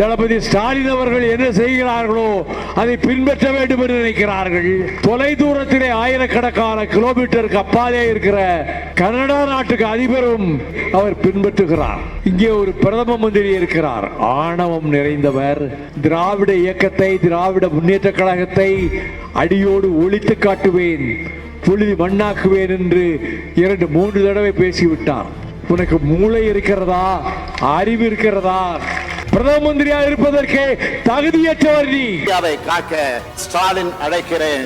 தளபதி ஸ்டாலின் அவர்கள் என்ன செய்கிறார்களோ அதை பின்பற்ற வேண்டும் என்று நினைக்கிறார்கள். தொலை தூரத்திலே ஆயிரக்கணக்கான கிலோமீட்டருக்கு அப்பாலே இருக்கிற கனடா நாட்டுக்கு அதிபரும் அவர் பின்பற்றுகிறார். இங்கே ஒரு பிரதம மந்திரி இருக்கிறார். ஆணவம் நிறைந்தவர். திராவிட இயக்கத்தை திராவிட முன்னேற்ற கழகத்தை அடியோடு ஒழித்து காட்டுவேன் புழுதி மண்ணாக்குவேன் என்று இரண்டு மூன்று தடவை பேசிவிட்டார். உனக்கு மூளை இருக்கிறதா? அறிவு இருக்கிறதா? பிரதம மந்திரியா இருப்பதற்கு தகுதியற்றவர் நீ. இந்தியாவை காக்க ஸ்டாலின் அழைக்கிறேன்.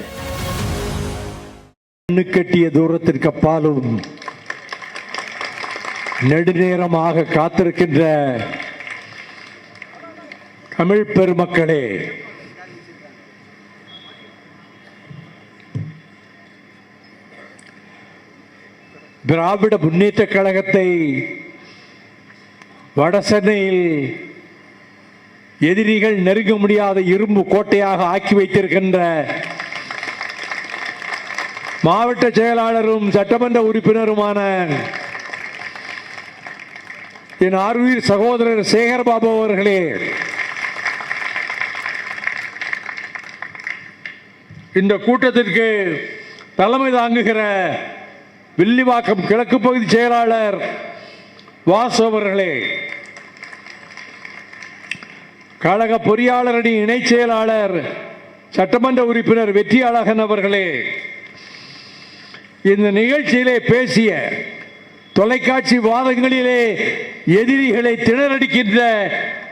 கட்டிய தூரத்திற்கு அப்பாலும் நெடுநேரமாக காத்திருக்கின்ற தமிழ் பெருமக்களே திராவிட முன்னேற்ற கழகத்தை வடசென்னையில் எதிரிகள் நெருங்க முடியாத இரும்பு கோட்டையாக ஆக்கி வைத்திருக்கின்ற மாவட்ட செயலாளரும் சட்டமன்ற உறுப்பினருமான என் ஆர்வீர் சகோதரர் சேகர்பாபு அவர்களே இந்த கூட்டத்திற்கு தலைமை தாங்குகிற வில்லிவாக்கம் கிழக்கு பகுதி செயலாளர் வாசு அவர்களே கழக பொறியாளர் அணி இணைச் செயலாளர் சட்டமன்ற உறுப்பினர் வெற்றியாளகன் அவர்களே இந்த நிகழ்ச்சியிலே பேசிய தொலைக்காட்சி வாதங்களிலே எதிரிகளை திணறடிக்கின்ற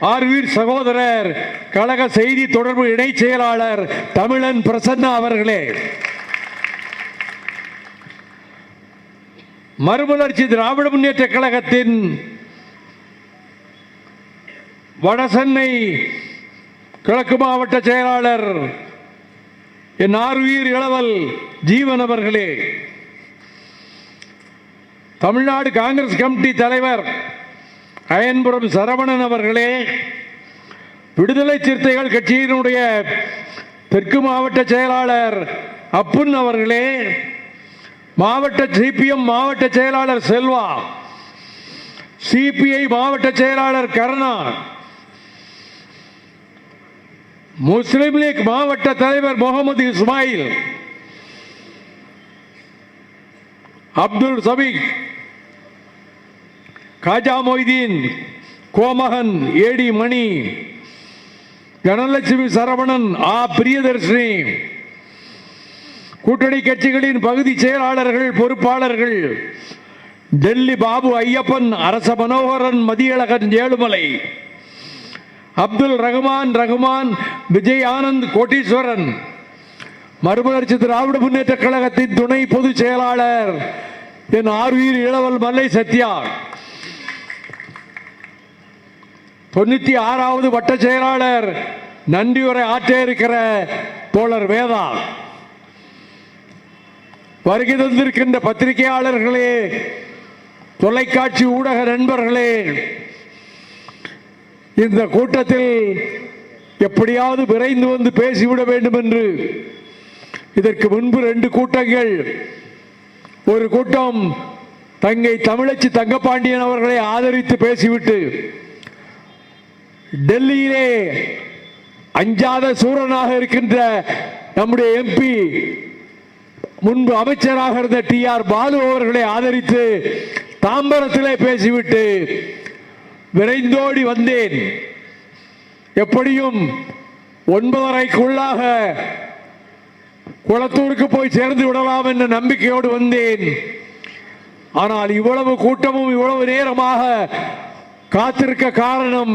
ஆர்வீர் சகோதரர் கழக செய்தி தொடர்பு இணைச் செயலாளர் தமிழன் பிரசன்னா அவர்களே. மறுமலர்ச்சி திராவிட முன்னேற்ற கழகத்தின் வடசென்னை கிழக்கு மாவட்ட செயலாளர் என் ஆர்வீர் இளவல் ஜீவன் அவர்களே தமிழ்நாடு காங்கிரஸ் கமிட்டி தலைவர் அயன்புரம் சரவணன் அவர்களே விடுதலை சிறுத்தைகள் கட்சியினுடைய தெற்கு மாவட்ட செயலாளர் அப்புன் அவர்களே மாவட்ட சிபிஎம் மாவட்ட செயலாளர் செல்வா சிபிஐ மாவட்ட செயலாளர் கருணா முஸ்லிம் லீக் மாவட்ட தலைவர் முகமது இஸ்மாயில் அப்துல் சபீக் காஜா மொய்தீன் கோமகன் ஏடி மணி தனலட்சுமி சரவணன் ஆ பிரியதர்ஷினி கூட்டணி கட்சிகளின் பகுதி செயலாளர்கள் பொறுப்பாளர்கள் டெல்லி பாபு ஐயப்பன் அரச மனோகரன் மதியழகன் ஏழுமலை அப்துல் ரகுமான் ரகுமான் விஜய் ஆனந்த் கோட்டீஸ்வரன். மறுமலர்ச்சி திராவிட முன்னேற்ற கழகத்தின் துணை பொதுச் செயலாளர் என் ஆர்வீர் இளவல் மல்லை சத்யா. தொண்ணூத்தி ஆறாவது வட்ட செயலாளர் நன்றியுரை ஆற்ற இருக்கிற தோழர் வேதா. வருகை தந்திருக்கின்ற பத்திரிகையாளர்களே தொலைக்காட்சி ஊடக நண்பர்களே இந்த கூட்டத்தில் எப்படியாவது விரைந்து வந்து பேசிவிட வேண்டும் என்று இதற்கு முன்பு ரெண்டு கூட்டங்கள். ஒரு கூட்டம் தங்கை தமிழச்சி தங்கப்பாண்டியன் அவர்களை ஆதரித்து பேசிவிட்டு டெல்லியிலே அஞ்சாத சூரனாக இருக்கின்ற நம்முடைய எம்பி முன்பு அமைச்சராக இருந்த டி ஆர் பாலு அவர்களை ஆதரித்து தாம்பரத்திலே பேசிவிட்டு விரைந்தோடி வந்தேன். எப்படியும் ஒன்பதரைக்குள்ளாக குளத்தூருக்கு போய் சேர்ந்து விடலாம் என்ற நம்பிக்கையோடு வந்தேன். ஆனால் இவ்வளவு கூட்டமும் இவ்வளவு நேரமாக காத்திருக்க காரணம்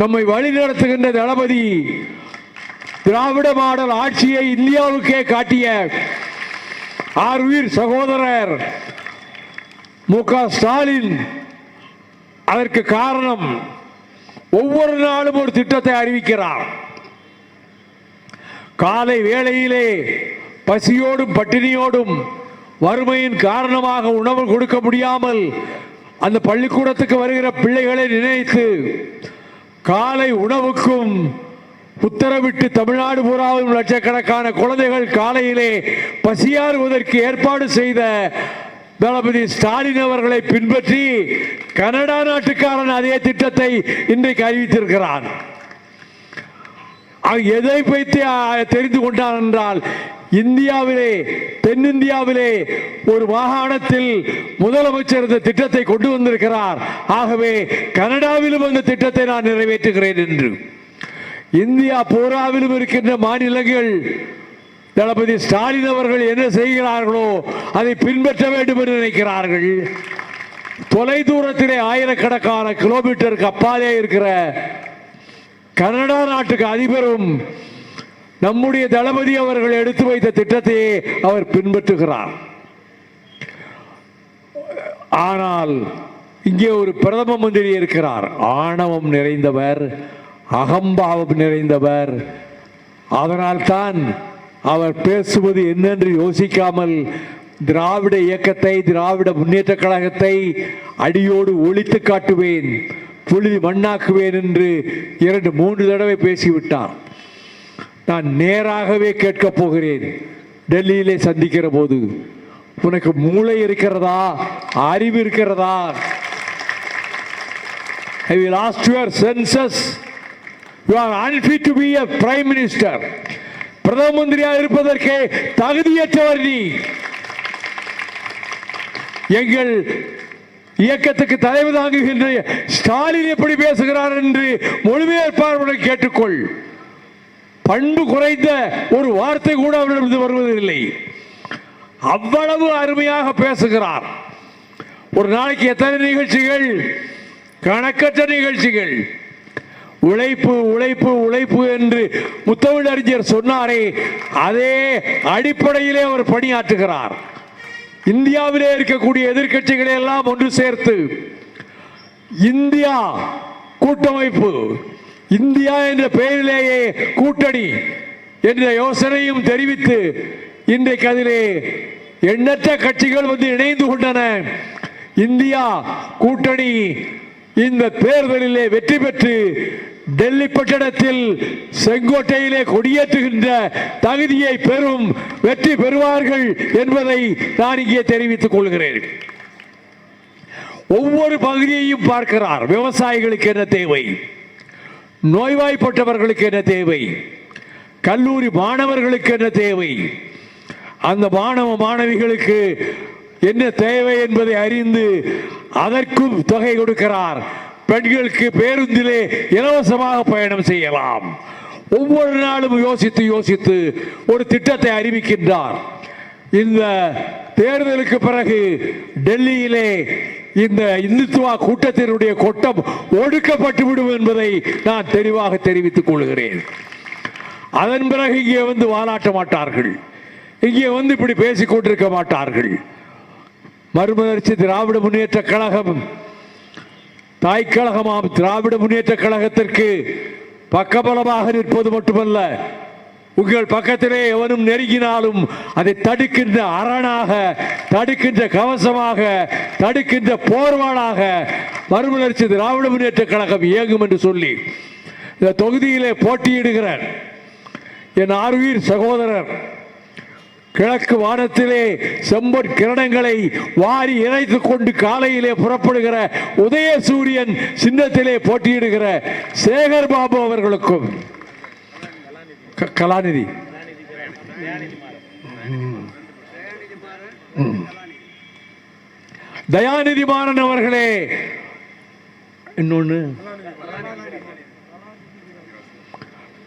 நம்மை வழிநடத்துகின்ற தளபதி திராவிட மாடல் ஆட்சியை இந்தியாவுக்கே காட்டிய ஆர்வீர் சகோதரர் மு க ஸ்டாலின் அதற்கு காரணம் ஒவ்வொரு நாளும் ஒரு திட்டத்தை அறிவிக்கிறார் காலை வேளையிலே பசியோடும் பட்டினியோடும் வறுமையின் காரணமாக உணவு கொடுக்க முடியாமல் அந்த பள்ளிக்கூடத்துக்கு வருகிற பிள்ளைகளை நினைத்து காலை உணவுக்கும் உத்தரவிட்டு தமிழ்நாடு பூராவும் லட்சக்கணக்கான குழந்தைகள் காலையிலே பசியாறுவதற்கு ஏற்பாடு செய்த தளபதி ஸ்டாலின் அவர்களை பின்பற்றி கனடா நாட்டுக்காரன் அதே திட்டத்தை இன்றைக்கு அறிவித்திருக்கிறான். எதை வைத்து தெரிந்து கொண்டான் என்றால் இந்தியாவிலே தென்னிந்தியாவிலே ஒரு மாகாணத்தில் முதலமைச்சர் இந்த திட்டத்தை கொண்டு வந்திருக்கிறார். ஆகவே கனடாவிலும் அந்த திட்டத்தை நான் நிறைவேற்றுகிறேன் என்று. இந்தியா பூராவிலும் இருக்கின்ற மாநிலங்கள் தளபதி ஸ்டாலின் அவர்கள் என்ன செய்கிறார்களோ அதை பின்பற்ற வேண்டும் என்று நினைக்கிறார்கள். தொலைதூரத்திலே ஆயிரக்கணக்கான கிலோமீட்டருக்கு அப்பாலே இருக்கிற கனடா நாட்டுக்கு அதிபரும் நம்முடைய தளபதி அவர்கள் எடுத்து வைத்த திட்டத்தையே அவர் பின்பற்றுகிறார். ஆனால் இங்கே ஒரு பிரதம மந்திரி இருக்கிறார். ஆணவம் நிறைந்தவர் அகம்பாவம் நிறைந்தவர். அதனால்தான் அவர் பேசுவது என்னென்று யோசிக்காமல் திராவிட இயக்கத்தை திராவிட முன்னேற்ற கழகத்தை அடியோடு ஒழித்து காட்டுவேன் புழுதி மண்ணாக்குவேன் என்று இரண்டு மூன்று தடவை பேசிவிட்டார். நான் நேராகவே கேட்கப் போகிறேன் டெல்லியிலே சந்திக்கிற போது. உனக்கு மூளை இருக்கிறதா? அறிவு இருக்கிறதா? I will ask your senses you are unfit to be a prime minister பிரதம மந்திரியாக இருப்பதற்கு தகுதியற்றவர் நீ. எங்கள் இயக்கத்துக்கு தலைமை தாங்குகின்ற ஸ்டாலின் எப்படி பேசுகிறார் என்று மொழிபெயர்ப்பாளர்களை கேட்டுக்கொள். பண்பு குறைந்த ஒரு வார்த்தை கூட அவரிடமிருந்து வருவதில்லை. அவ்வளவு அருமையாக பேசுகிறார். ஒரு நாளைக்கு எத்தனை நிகழ்ச்சிகள்? கணக்கற்ற நிகழ்ச்சிகள். உழைப்பு உழைப்பு உழைப்பு என்று முத்தமிழ் அறிஞர் சொன்னாரே அதே அடிப்படையிலே அவர் பணியாற்றுகிறார். இந்தியாவிலே இருக்கக்கூடிய எதிர்கட்சிகளை எல்லாம் ஒன்று சேர்த்து இந்தியா கூட்டமைப்பு இந்தியா என்ற பெயரிலேயே கூட்டணி என்ற யோசனையும் தெரிவித்து இன்றைக்கு அதிலே எண்ணற்ற கட்சிகள் வந்து இணைந்து கொண்டன. இந்தியா கூட்டணி இந்த தேர்தலிலே வெற்றி பெற்று டெல்லி பட்டணத்தில் செங்கோட்டையிலே கொடியேற்றுகின்ற தகுதியை பெறும் வெற்றி பெறுவார்கள் என்பதை நான் இங்கே தெரிவித்துக் கொள்கிறேன். ஒவ்வொரு பகுதியையும் பார்க்கிறார். விவசாயிகளுக்கு என்ன தேவை? நோய்வாய்ப்பட்டவர்களுக்கு என்ன தேவை? கல்லூரி மாணவர்களுக்கு என்ன தேவை? அந்த மாணவ மாணவிகளுக்கு என்ன தேவை என்பதை அறிந்து அதற்கும் தொகை கொடுக்கிறார். பெண்களுக்கு பேருந்திலே இலவசமாக பயணம் செய்யலாம். ஒவ்வொரு நாளும் யோசித்து யோசித்து ஒரு திட்டத்தை அறிவிக்கின்றார். இந்த தேர்தலுக்கு பிறகு டெல்லியிலே இந்த இந்துத்துவா கூட்டத்தினுடைய கொட்டம் ஒடுக்கப்பட்டு விடும் என்பதை நான் தெளிவாக தெரிவித்துக் கொள்கிறேன். அதன் பிறகு இங்கே வந்து வாலாட்ட மாட்டார்கள். இங்கே வந்து இப்படி பேசிக் கொண்டிருக்க மாட்டார்கள். மறுமலர்ச்சி திராவிட முன்னேற்ற கழகம். தாய்க்கழகமாம் திராவிட முன்னேற்ற கழகத்திற்கு பக்கபலமாக நிற்பது மட்டுமல்ல உங்கள் பக்கத்திலே எவனும் நெருங்கினாலும் அதை தடுக்கின்ற அரணாக தடுக்கின்ற கவசமாக தடுக்கின்ற போர்வாளாக மறுமலர்ச்சி திராவிட முன்னேற்ற கழகம் இயங்கும் என்று சொல்லி இந்த தொகுதியிலே போட்டியிடுகிறார் என் ஆர்வீர் சகோதரர். கிழக்கு வானத்திலே செம்பொன் கிரணங்களை வாரி இணைத்து கொண்டு காலையிலே புறப்படுகிற உதய சூரியன் சின்னத்திலே போட்டியிடுகிற சேகர் பாபு அவர்களுக்கும் க- கலாநிதி தயாநிதி மாறன் அவர்களே இன்னொன்னு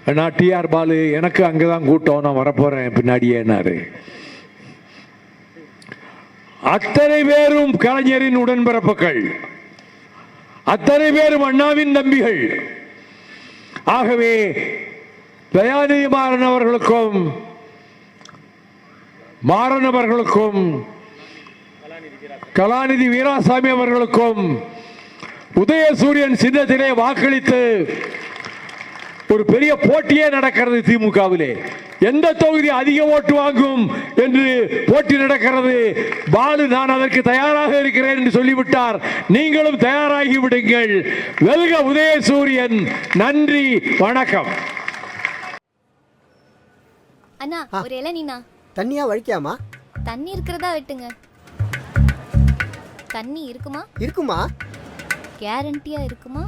அண்ணா டிஆர் பாலு எனக்கு அங்கதான் கூட்டம். நான் வரப்போகிறேன் பின்னாடியேனாரு அத்தனை பேரும் கலைஞரின் உடன்பிறப்புகள். அத்தனை பேரும் அண்ணாவின் தம்பிகள். ஆகவே தயாநிதி மாறன் அவர்களுக்கும் மாறன் அவர்களுக்கும் கலாநிதி வீராசாமி அவர்களுக்கும் உதயசூரியன் சின்னத்திலே வாக்களித்து ஒரு பெரிய போட்டியே நடக்கிறது திமுகவிலே. எந்த தொகுதி அதிக ஓட்டு வாங்கும் என்று போட்டி நடக்கிறது? பாலு நான் அதற்கு தயாராக இருக்கிறேன் என்று சொல்லிவிட்டார். நீங்களும் தயாராகி விடுங்கள். வெல்க உதயசூரியன். நன்றி வணக்கம். அண்ணா ஒரு இளநீண்ணா தண்ணியா வழிக்காமா? தண்ணி இருக்கிறதா வெட்டுங்க. தண்ணி இருக்குமா? இருக்குமா? கேரண்டியா இருக்குமா?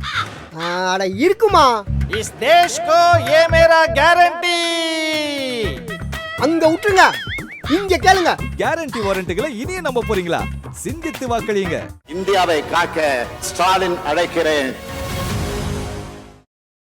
அட இருக்குமா? இஸ் தேஷ் கோ ஏ மேரா கேரண்டி அங்க விட்டுருங்க. இங்க கேளுங்க. கேரண்டி வாரண்டிகளை இனியே நம்ப போறீங்களா? சிந்தித்து வாக்களியுங்க. இந்தியாவை காக்க ஸ்டாலின் அழைக்கிறேன்.